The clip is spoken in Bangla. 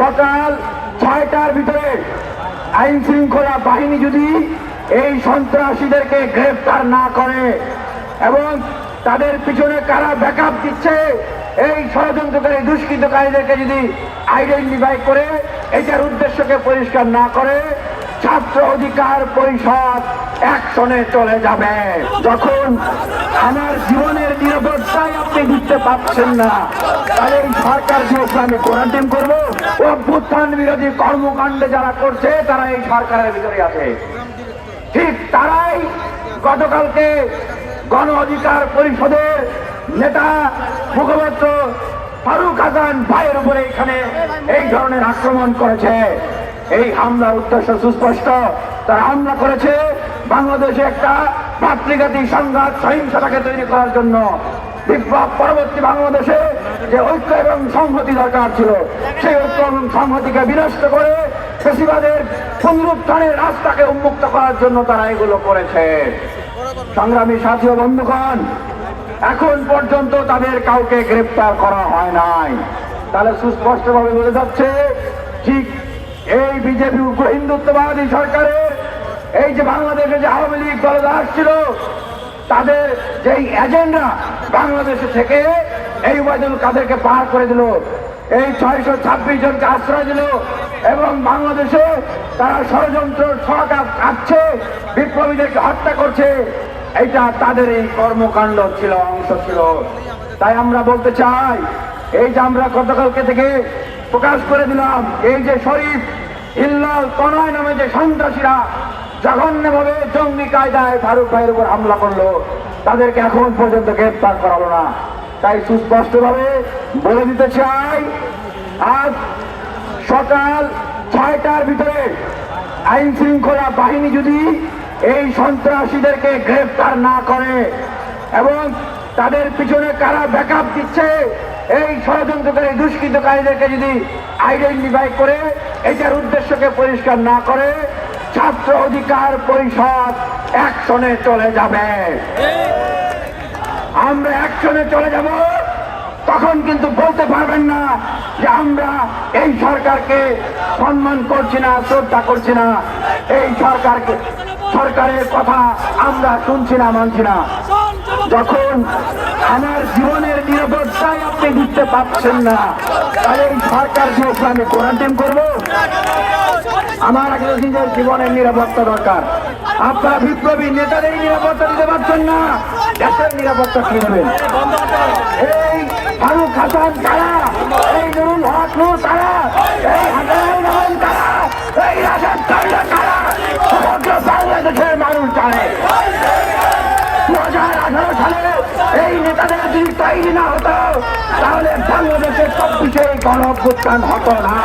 সকাল ছয়টার ভিতরে আইন শৃঙ্খলা বাহিনী যদি এই সন্ত্রাসীদেরকে গ্রেফতার না করে এবং তাদের পিছনে কারা ব্যাকআপ দিচ্ছে, এই ষড়যন্ত্রকারী দুষ্কৃতকারীদেরকে যদি আইডেন্টিফাই করে, এটার উদ্দেশ্যকে পরিষ্কার না করে ছাত্র অধিকার পরিষদ অ্যাকশনে চলে যাবে। যখন আমার জীবনের নিরাপত্তায় আপনি দিতে পারছেন না, তাহলে এই সরকার যে আমি কোয়ারেন্টাইন করব অভ্যুত্থান বিরোধী কর্মকাণ্ডে যারা করছে, তারা এই সরকারের ভিতরে আছে। ঠিক তারাই গতকালকে গণ অধিকার পরিষদের নেতা মুখপাত্র ফারুক হাসান ভাইয়ের উপরে এখানে এই ধরনের আক্রমণ করেছে। এই হামলার উদ্দেশ্য সুস্পষ্ট। তারা হামলা করেছে বাংলাদেশে একটা ভাতৃঘাতী সংঘাত, সহিংসতাকে তৈরি করার জন্য। বিপ্লব পরবর্তী বাংলাদেশে যে ঐক্য এবং সংহতি দরকার ছিল, সেই ঐক্য এবং সংহতিকে বিনষ্ট করে ফেসিবাদের পুনরুত্থানের রাস্তাকে উন্মুক্ত করার জন্য তারা এগুলো করেছে। সংগ্রামী সাথী বন্ধুগণ, এখন পর্যন্ত তাদের কাউকে গ্রেপ্তার করা হয় নাই। তাহলে সুস্পষ্টভাবে বলে যাচ্ছে, ঠিক এই বিজেপি হিন্দুত্ববাদী সরকারের, এই যে বাংলাদেশে যে আওয়ামী লীগ দলদাস ছিল তাদের যেই এজেন্ডা বাংলাদেশে থেকে এই ওয়াইদুল কাদেরকে পার করে দিল। এই ছয়শো ছাব্বিশ জনকে আশ্রয় দিল এবং বাংলাদেশে তারা ষড়যন্ত্র সরকার কাটছে বিপ্লবীদেরকে হত্যা করছে। এটা তাদের এই কর্মকাণ্ড ছিল, অংশ ছিল। তাই আমরা বলতে চাই, এই যে আমরা গতকালকে থেকে প্রকাশ করে দিলাম, এই যে শরীফ ইল্লাল তনয় নামে যে সন্ত্রাসীরা জঘন্যভাবে জঙ্গি কায়দায় ফারুক ভাইয়ের উপর হামলা করল, তাদেরকে এখন পর্যন্ত গ্রেপ্তার করালো না। তাই সুস্পষ্টভাবে বলে দিতে চাই, আজ সকাল ছয়টার ভিতরে আইন শৃঙ্খলা বাহিনী যদি এই সন্ত্রাসীদেরকে গ্রেফতার না করে এবং তাদের পিছনে কারা ব্যাকআপ দিচ্ছে? এই ষড়যন্ত্রকারী দুষ্কৃতকারীদেরকে যদি আইডেন্টিফাই করে, এটার উদ্দেশ্যকে পরিষ্কার না করে, ছাত্র অধিকার পরিষদ অ্যাকশনে চলে যাবে। আমরা অ্যাকশনে চলে যাব, তখন কিন্তু বলতে পারবেন না যে আমরা এই সরকারকে সম্মান করছি না, শ্রদ্ধা করছি না। এই সরকারকে, সরকারের কথা আমরা শুনছি না, মানছি না। যখন আমার জীবনের নিরাপত্তায় আপনি দিতে পারছেন না, তাহলে এই সরকার যে আমি কোয়ারেন্টাইন করব। আমার নিজের জীবনের নিরাপত্তা দরকার। আপনারা বিপ্লবী নেতাদের নিরাপত্তা দিতে পারছেন না, দেশের নিরাপত্তা কি দেবেন এই ফারুক হাসান তারা এই নুরুল হক নূর তারা এই নেতাদের যদি তৈরি না হতো তাহলে বাংলাদেশের চব্বিশে গণ হতো না।